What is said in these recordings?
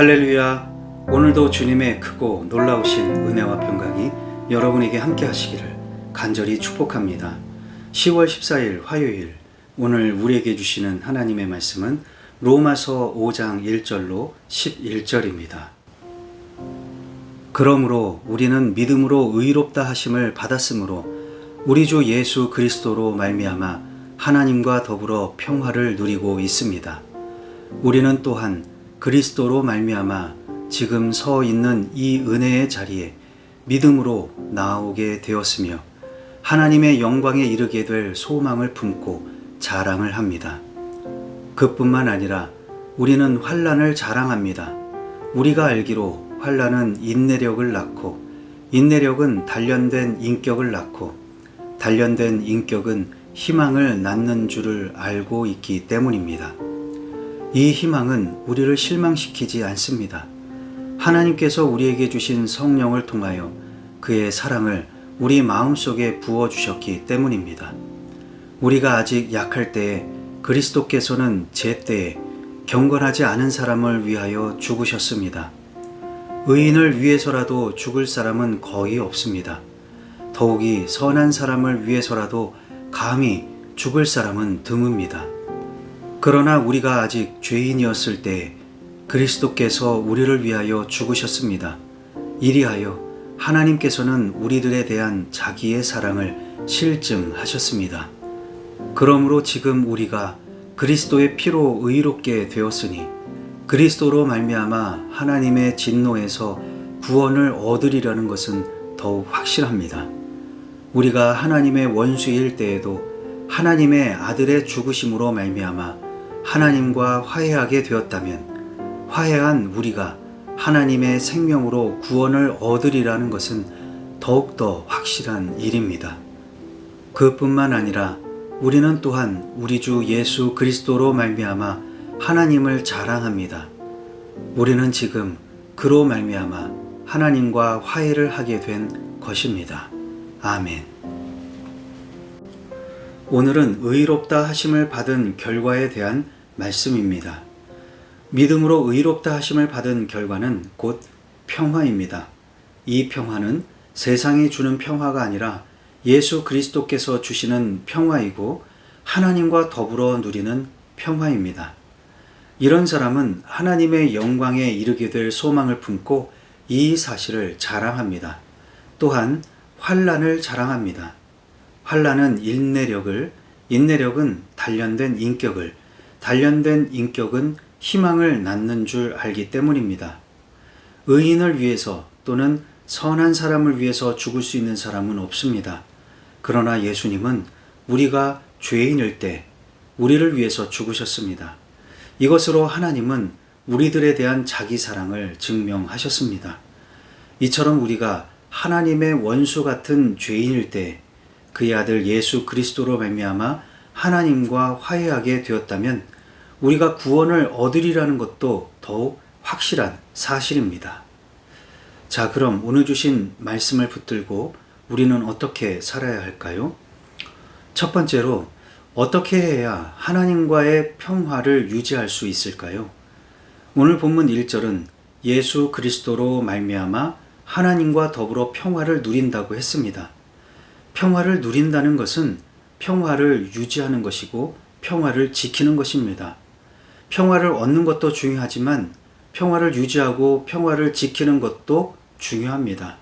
할렐루야. 오늘도 주님의 크고 놀라우신 은혜와 평강이 여러분에게 함께 하시기를 간절히 축복합니다. 10월 14일 화요일 오늘 우리에게 주시는 하나님의 말씀은 로마서 5장 1절로 11절입니다. 그러므로 우리는 믿음으로 의롭다 하심을 받았으므로 우리 주 예수 그리스도로 말미암아 하나님과 더불어 평화를 누리고 있습니다. 우리는 또한 그리스도로 말미암아 지금 서 있는 이 은혜의 자리에 믿음으로 나오게 되었으며 하나님의 영광에 이르게 될 소망을 품고 자랑을 합니다. 그뿐만 아니라 우리는 환란을 자랑합니다. 우리가 알기로 환란은 인내력을 낳고 인내력은 단련된 인격을 낳고 단련된 인격은 희망을 낳는 줄을 알고 있기 때문입니다. 이 희망은 우리를 실망시키지 않습니다. 하나님께서 우리에게 주신 성령을 통하여 그의 사랑을 우리 마음속에 부어 주셨기 때문입니다. 우리가 아직 약할 때에 그리스도께서는 제 때에 경건하지 않은 사람을 위하여 죽으셨습니다. 의인을 위해서라도 죽을 사람은 거의 없습니다. 더욱이 선한 사람을 위해서라도 감히 죽을 사람은 드뭅니다. 그러나 우리가 아직 죄인이었을 때 그리스도께서 우리를 위하여 죽으셨습니다. 이리하여 하나님께서는 우리들에 대한 자기의 사랑을 실증하셨습니다. 그러므로 지금 우리가 그리스도의 피로 의롭게 되었으니 그리스도로 말미암아 하나님의 진노에서 구원을 얻으리라는 것은 더욱 확실합니다. 우리가 하나님의 원수일 때에도 하나님의 아들의 죽으심으로 말미암아 하나님과 화해하게 되었다면 화해한 우리가 하나님의 생명으로 구원을 얻으리라는 것은 더욱더 확실한 일입니다. 그뿐만 아니라 우리는 또한 우리 주 예수 그리스도로 말미암아 하나님을 자랑합니다. 우리는 지금 그로 말미암아 하나님과 화해를 하게 된 것입니다. 아멘. 오늘은 의롭다 하심을 받은 결과에 대한 말씀입니다. 믿음으로 의롭다 하심을 받은 결과는 곧 평화입니다. 이 평화는 세상이 주는 평화가 아니라 예수 그리스도께서 주시는 평화이고 하나님과 더불어 누리는 평화입니다. 이런 사람은 하나님의 영광에 이르게 될 소망을 품고 이 사실을 자랑합니다. 또한 환란을 자랑합니다. 환란은 인내력을, 인내력은 단련된 인격을, 단련된 인격은 희망을 낳는 줄 알기 때문입니다. 의인을 위해서 또는 선한 사람을 위해서 죽을 수 있는 사람은 없습니다. 그러나 예수님은 우리가 죄인일 때 우리를 위해서 죽으셨습니다. 이것으로 하나님은 우리들에 대한 자기 사랑을 증명하셨습니다. 이처럼 우리가 하나님의 원수 같은 죄인일 때 그의 아들 예수 그리스도로 말미암아 하나님과 화해하게 되었다면 우리가 구원을 얻으리라는 것도 더욱 확실한 사실입니다. 자, 그럼 오늘 주신 말씀을 붙들고 우리는 어떻게 살아야 할까요? 첫 번째로 어떻게 해야 하나님과의 평화를 유지할 수 있을까요? 오늘 본문 1절은 예수 그리스도로 말미암아 하나님과 더불어 평화를 누린다고 했습니다. 평화를 누린다는 것은 평화를 유지하는 것이고 평화를 지키는 것입니다. 평화를 얻는 것도 중요하지만 평화를 유지하고 평화를 지키는 것도 중요합니다.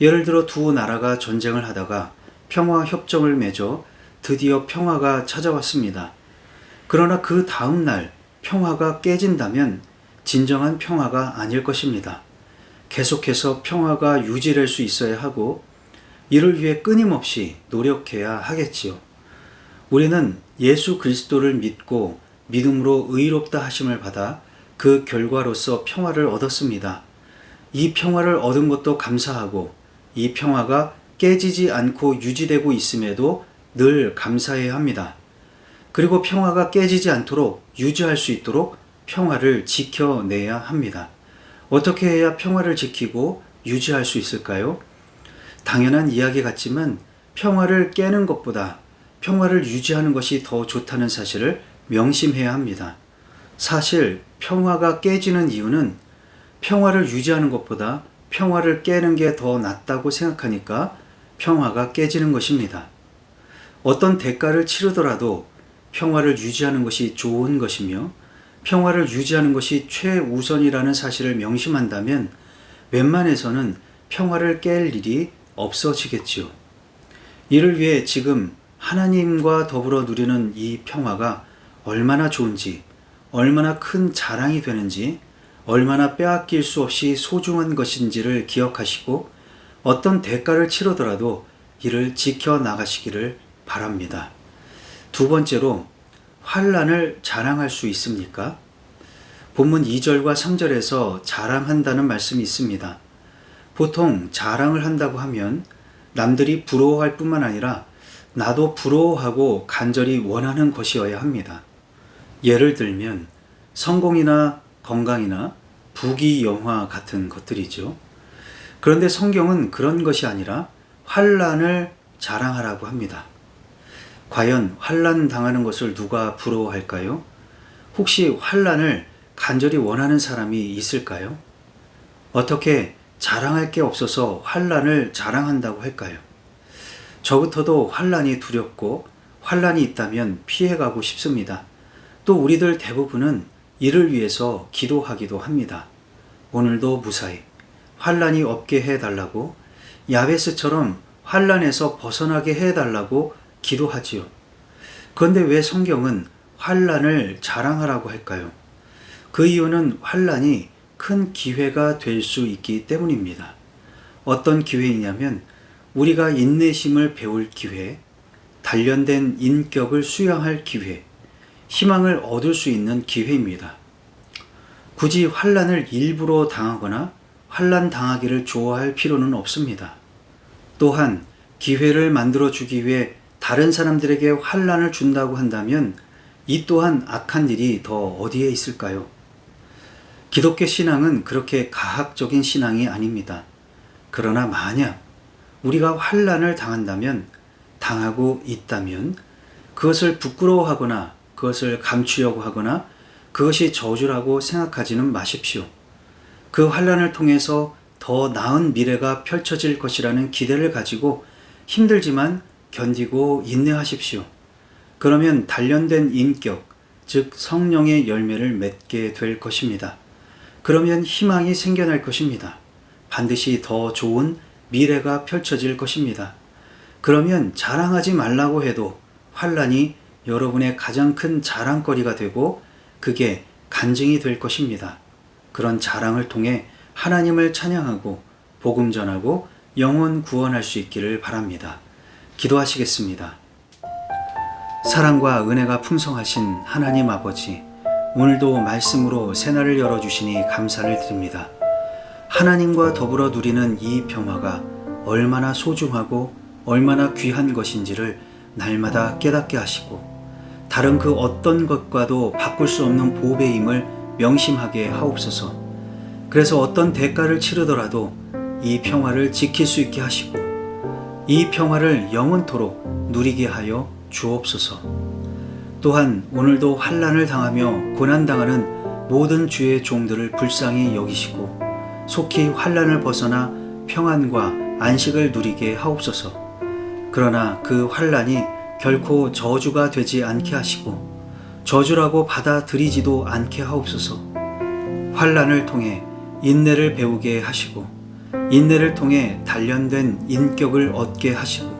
예를 들어 두 나라가 전쟁을 하다가 평화 협정을 맺어 드디어 평화가 찾아왔습니다. 그러나 그 다음 날 평화가 깨진다면 진정한 평화가 아닐 것입니다. 계속해서 평화가 유지될 수 있어야 하고 이를 위해 끊임없이 노력해야 하겠지요. 우리는 예수 그리스도를 믿고 믿음으로 의롭다 하심을 받아 그 결과로서 평화를 얻었습니다. 이 평화를 얻은 것도 감사하고 이 평화가 깨지지 않고 유지되고 있음에도 늘 감사해야 합니다. 그리고 평화가 깨지지 않도록 유지할 수 있도록 평화를 지켜내야 합니다. 어떻게 해야 평화를 지키고 유지할 수 있을까요? 당연한 이야기 같지만 평화를 깨는 것보다 평화를 유지하는 것이 더 좋다는 사실을 명심해야 합니다. 사실 평화가 깨지는 이유는 평화를 유지하는 것보다 평화를 깨는 게 더 낫다고 생각하니까 평화가 깨지는 것입니다. 어떤 대가를 치르더라도 평화를 유지하는 것이 좋은 것이며 평화를 유지하는 것이 최우선이라는 사실을 명심한다면 웬만해서는 평화를 깰 일이 없어지겠지요. 이를 위해 지금 하나님과 더불어 누리는 이 평화가 얼마나 좋은지, 얼마나 큰 자랑이 되는지, 얼마나 빼앗길 수 없이 소중한 것인지를 기억하시고 어떤 대가를 치르더라도 이를 지켜 나가시기를 바랍니다. 두 번째로 환란을 자랑할 수 있습니까? 본문 2절과 3절에서 자랑한다는 말씀이 있습니다. 보통 자랑을 한다고 하면 남들이 부러워할 뿐만 아니라 나도 부러워하고 간절히 원하는 것이어야 합니다. 예를 들면 성공이나 건강이나 부귀 영화 같은 것들이죠. 그런데 성경은 그런 것이 아니라 환란을 자랑하라고 합니다. 과연 환란 당하는 것을 누가 부러워할까요? 혹시 환란을 간절히 원하는 사람이 있을까요? 어떻게 자랑할 게 없어서 환란을 자랑한다고 할까요? 저부터도 환란이 두렵고 환란이 있다면 피해가고 싶습니다. 또 우리들 대부분은 이를 위해서 기도하기도 합니다. 오늘도 무사히 환란이 없게 해달라고 야베스처럼 환란에서 벗어나게 해달라고 기도하지요. 그런데 왜 성경은 환란을 자랑하라고 할까요? 그 이유는 환란이 큰 기회가 될 수 있기 때문입니다. 어떤 기회이냐면 우리가 인내심을 배울 기회, 단련된 인격을 수양할 기회, 희망을 얻을 수 있는 기회입니다. 굳이 환란을 일부러 당하거나 환란 당하기를 좋아할 필요는 없습니다. 또한 기회를 만들어 주기 위해 다른 사람들에게 환란을 준다고 한다면 이 또한 악한 일이 더 어디에 있을까요? 기독교 신앙은 그렇게 가학적인 신앙이 아닙니다. 그러나 만약 우리가 환란을 당한다면 당하고 있다면 그것을 부끄러워하거나 그것을 감추려고 하거나 그것이 저주라고 생각하지는 마십시오. 그 환란을 통해서 더 나은 미래가 펼쳐질 것이라는 기대를 가지고 힘들지만 견디고 인내하십시오. 그러면 단련된 인격, 즉 성령의 열매를 맺게 될 것입니다. 그러면 희망이 생겨날 것입니다. 반드시 더 좋은 미래가 펼쳐질 것입니다. 그러면 자랑하지 말라고 해도 환란이 여러분의 가장 큰 자랑거리가 되고 그게 간증이 될 것입니다. 그런 자랑을 통해 하나님을 찬양하고 복음 전하고 영혼 구원할 수 있기를 바랍니다. 기도하시겠습니다. 사랑과 은혜가 풍성하신 하나님 아버지, 오늘도 말씀으로 새날을 열어주시니 감사를 드립니다. 하나님과 더불어 누리는 이 평화가 얼마나 소중하고 얼마나 귀한 것인지를 날마다 깨닫게 하시고, 다른 그 어떤 것과도 바꿀 수 없는 보배임을 명심하게 하옵소서. 그래서 어떤 대가를 치르더라도 이 평화를 지킬 수 있게 하시고, 이 평화를 영원토록 누리게 하여 주옵소서. 또한 오늘도 환란을 당하며 고난 당하는 모든 주의 종들을 불쌍히 여기시고 속히 환란을 벗어나 평안과 안식을 누리게 하옵소서. 그러나 그 환란이 결코 저주가 되지 않게 하시고 저주라고 받아들이지도 않게 하옵소서. 환란을 통해 인내를 배우게 하시고 인내를 통해 단련된 인격을 얻게 하시고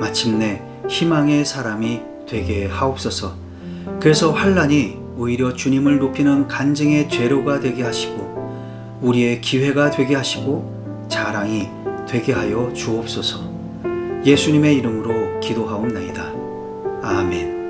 마침내 희망의 사람이 되게 하옵소서. 그래서 환란이 오히려 주님을 높이는 간증의 죄로가 되게 하시고 우리의 기회가 되게 하시고 자랑이 되게 하여 주옵소서. 예수님의 이름으로 기도하옵나이다. 아멘.